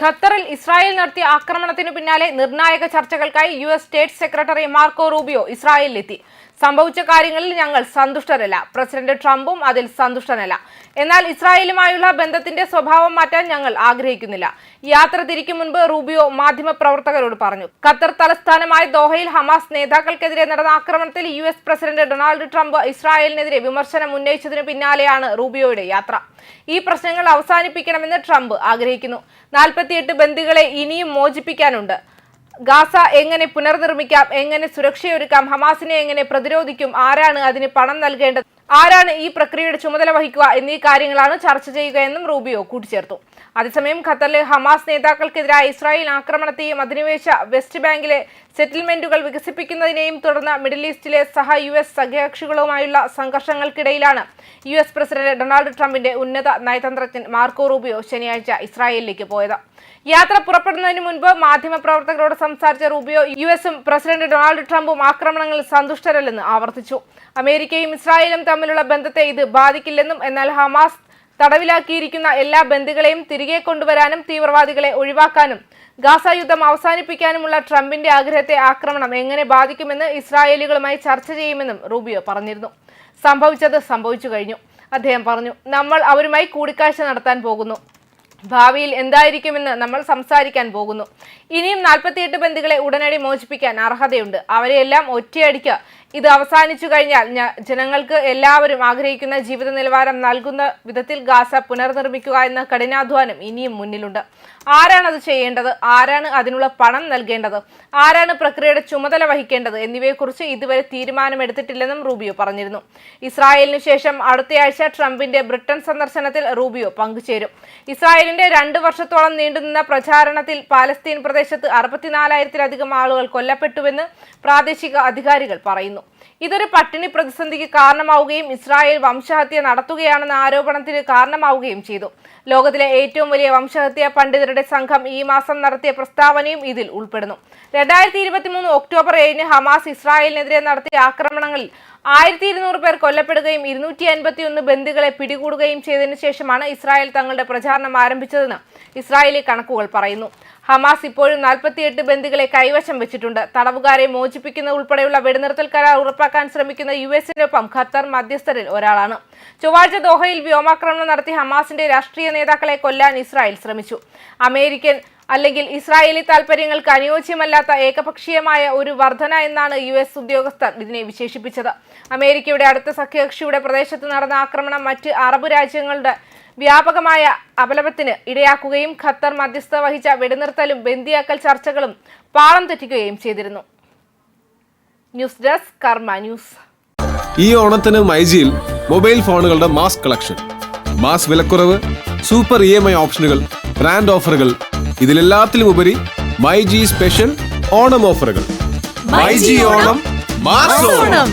ഖത്തറിൽ ഇസ്രായേൽ നടത്തിയ ആക്രമണത്തിനു പിന്നാലെ നിർണായക ചർച്ചകൾക്കായി U S state secretary Marco Rubio ഇസ്രായേലിലെത്തി. സംഭവിച്ച കാര്യങ്ങളിൽ ഞങ്ങൾ സന്തുഷ്ടരല്ല. പ്രസിഡന്റ് ട്രംപും അതിൽ സന്തുഷ്ടനല്ല. എന്നാൽ ഇസ്രായേലുമായുള്ള ബന്ധത്തിന്റെ സ്വഭാവം മാറ്റാൻ ഞങ്ങൾ ആഗ്രഹിക്കുന്നില്ല. യാത്ര തിരിക്കും മുൻപ് റൂബിയോ മാധ്യമപ്രവർത്തകരോട് പറഞ്ഞു. ഖത്തർ തലസ്ഥാനമായ ദോഹയിൽ ഹമാസ് നേതാക്കൾക്കെതിരെ നടന്ന ആക്രമണത്തിൽ യു പ്രസിഡന്റ് ഡൊണാൾഡ് ട്രംപ് ഇസ്രായേലിനെതിരെ വിമർശനം ഉന്നയിച്ചതിനു പിന്നാലെയാണ് റൂബിയോയുടെ യാത്ര. ഈ പ്രശ്നങ്ങൾ അവസാനിപ്പിക്കണമെന്ന് ട്രംപ് ആഗ്രഹിക്കുന്നു. നാൽപ്പത്തിയെട്ട് ബന്ദികളെ ഇനിയും മോചിപ്പിക്കാനുണ്ട്. ഗാസ എങ്ങനെ പുനർനിർമ്മിക്കാം എങ്ങനെ സുരക്ഷയൊരുക്കാം ഹമാസിനെ എങ്ങനെ പ്രതിരോധിക്കും ആരാണ് അതിന് പണം നൽകേണ്ടത് ആരാണ് ഈ പ്രക്രിയയുടെ ചുമതല വഹിക്കുക എന്നീ കാര്യങ്ങളാണ് ചർച്ച ചെയ്യുക എന്നും റൂബിയോ കൂട്ടിച്ചേർത്തു. അതേസമയം ഖത്തറിലെ ഹമാസ് നേതാക്കൾക്കെതിരായ ഇസ്രായേൽ ആക്രമണത്തെയും അധിനിവേശ വെസ്റ്റ് ബാങ്കിലെ സെറ്റിൽമെന്റുകൾ വികസിപ്പിക്കുന്നതിനെയും തുടർന്ന് മിഡിൽ ഈസ്റ്റിലെ സഹ യു എസ് സഖ്യകക്ഷികളുമായുള്ള സംഘർഷങ്ങൾക്കിടയിലാണ് യു എസ് പ്രസിഡന്റ് ഡൊണാൾഡ് ട്രംപിന്റെ ഉന്നത നയതന്ത്രജ്ഞൻ മാർക്കോ റൂബിയോ ശനിയാഴ്ച ഇസ്രായേലിലേക്ക് പോയത്. യാത്ര പുറപ്പെടുന്നതിന് മുൻപ് മാധ്യമപ്രവർത്തകരോട് സംസാരിച്ച റൂബിയോ യു എസും പ്രസിഡന്റ് ഡൊണാൾഡ് ട്രംപും ആക്രമണങ്ങളിൽ സന്തുഷ്ടരല്ലെന്ന് ആവർത്തിച്ചു. അമേരിക്കയും ഇസ്രായേലും തമ്മിലുള്ള ബന്ധത്തെ ഇത് ബാധിക്കില്ലെന്നും എന്നാൽ ഹമാസ് തടവിലാക്കിയിരിക്കുന്ന എല്ലാ ബന്ദികളെയും തിരികെ കൊണ്ടുവരാനും തീവ്രവാദികളെ ഒഴിവാക്കാനും ഗാസ യുദ്ധം അവസാനിപ്പിക്കാനുമുള്ള ട്രംപിന്റെ ആഗ്രഹത്തെ ആക്രമണം എങ്ങനെ ബാധിക്കുമെന്ന് ഇസ്രായേലികളുമായി ചർച്ച ചെയ്യുമെന്നും റൂബിയോ പറഞ്ഞിരുന്നു. സംഭവിച്ചത് സംഭവിച്ചു കഴിഞ്ഞു. അദ്ദേഹം പറഞ്ഞു നമ്മൾ അവരുമായി കൂടിക്കാഴ്ച നടത്താൻ പോകുന്നു. ഭാവിയിൽ എന്തായിരിക്കുമെന്ന് നമ്മൾ സംസാരിക്കാൻ പോകുന്നു. ഇനിയും നാൽപ്പത്തിയെട്ട് ബന്ദികളെ ഉടനടി മോചിപ്പിക്കാൻ അർഹതയുണ്ട്. അവരെയെല്ലാം ഒറ്റയടിക്ക് ഇത് അവസാനിച്ചു കഴിഞ്ഞാൽ ജനങ്ങൾക്ക് എല്ലാവരും ആഗ്രഹിക്കുന്ന ജീവിത നിലവാരം നൽകുന്ന വിധത്തിൽ ഗാസ പുനർനിർമ്മിക്കുക എന്ന കഠിനാധ്വാനം ഇനിയും മുന്നിലുണ്ട്. ആരാണ് അത് ചെയ്യേണ്ടത്? ആരാണ് അതിനുള്ള പണം നൽകേണ്ടത്? ആരാണ് പ്രക്രിയയുടെ ചുമതല വഹിക്കേണ്ടത്? എന്നിവയെക്കുറിച്ച് ഇതുവരെ തീരുമാനമെടുത്തിട്ടില്ലെന്നും റൂബിയോ പറഞ്ഞിരുന്നു. ഇസ്രായേലിനു ശേഷം അടുത്തയാഴ്ച ട്രംപിന്റെ ബ്രിട്ടൻ സന്ദർശനത്തിൽ റൂബിയോ പങ്കുചേരും. ഇസ്രായേലിന്റെ രണ്ട് വർഷത്തോളം നീണ്ടുനിന്ന പ്രചാരണത്തിൽ പാലസ്തീൻ പ്രദേശത്ത് അറുപത്തിനാലായിരത്തിലധികം ആളുകൾ കൊല്ലപ്പെട്ടുവെന്ന് പ്രാദേശിക അധികാരികൾ പറയുന്നു. ഇതൊരു പട്ടിണി പ്രതിസന്ധിക്ക് കാരണമാവുകയും ഇസ്രായേൽ വംശഹത്യ നടത്തുകയാണെന്ന ആരോപണത്തിന് കാരണമാവുകയും ചെയ്തു. ലോകത്തിലെ ഏറ്റവും വലിയ വംശഹത്യ പണ്ഡിതരുടെ സംഘം ഈ മാസം നടത്തിയ പ്രസ്താവനയും ഇതിൽ ഉൾപ്പെടുന്നു. രണ്ടായിരത്തി ഇരുപത്തി മൂന്ന് ഒക്ടോബർ ഏഴിന് ഹമാസ് ഇസ്രായേലിനെതിരെ നടത്തിയ ആക്രമണങ്ങളിൽ ആയിരത്തി ഇരുന്നൂറ് പേർ കൊല്ലപ്പെടുകയും ഇരുന്നൂറ്റി അൻപത്തി ഒന്ന് ബന്ദികളെ പിടികൂടുകയും ചെയ്തതിനു ശേഷമാണ് ഇസ്രായേൽ തങ്ങളുടെ പ്രചാരണം ആരംഭിച്ചതെന്ന് ഇസ്രായേലി കണക്കുകൾ പറയുന്നു. ഹമാസ് ഇപ്പോഴും നാൽപ്പത്തിയെട്ട് ബന്ദികളെ കൈവശം വെച്ചിട്ടുണ്ട്. തടവുകാരെ മോചിപ്പിക്കുന്ന ഉൾപ്പെടെയുള്ള വെടിനിർത്തൽ കരാർ ഉറപ്പാക്കാൻ ശ്രമിക്കുന്ന യു എസിനൊപ്പം ഖത്തർ മധ്യസ്ഥരിൽ ഒരാളാണ്. ചൊവ്വാഴ്ച ദോഹയിൽ വ്യോമാക്രമണം നടത്തി ഹമാസിന്റെ രാഷ്ട്രീയ നേതാക്കളെ കൊല്ലാൻ ഇസ്രായേൽ ശ്രമിച്ചു. അമേരിക്കൻ അല്ലെങ്കിൽ ഇസ്രായേലി താൽപര്യങ്ങൾക്ക് അനുയോജ്യമല്ലാത്ത ഏകപക്ഷീയമായ ഒരു വർധന എന്നാണ് യു എസ് ഉദ്യോഗസ്ഥർ ഇതിനെ വിശേഷിപ്പിച്ചത്. അമേരിക്കയുടെ അടുത്ത സഖ്യകക്ഷിയുടെ പ്രദേശത്ത് നടന്ന ആക്രമണം മറ്റ് അറബ് രാജ്യങ്ങളുടെ വ്യാപകമായ അപലപത്തിന് ഇടയാക്കുകയും ഖത്തർ മധ്യസ്ഥ വഹിച്ച വെടിനിർത്തലും ബന്ദിയാക്കൽ ചർച്ചകളും പാളം തെറ്റിക്കുകയും ചെയ്തിരുന്നു. News desk Karma news. ഈ ഓണത്തിന് മൈജിയിൽ മൊബൈൽ ഫോണുകളുടെ മാസ് കളക്ഷൻ മാസ് വിലക്കുറവ് സൂപ്പർ ഇ എം ഐ ഓപ്ഷനുകൾ ബ്രാൻഡ് ഓഫറുകൾ ഇതിലെല്ലാത്തിലും ഉപരി മൈ ജി സ്പെഷ്യൽ ഓണം ഓഫറുകൾ. MyG Onam mass Onam.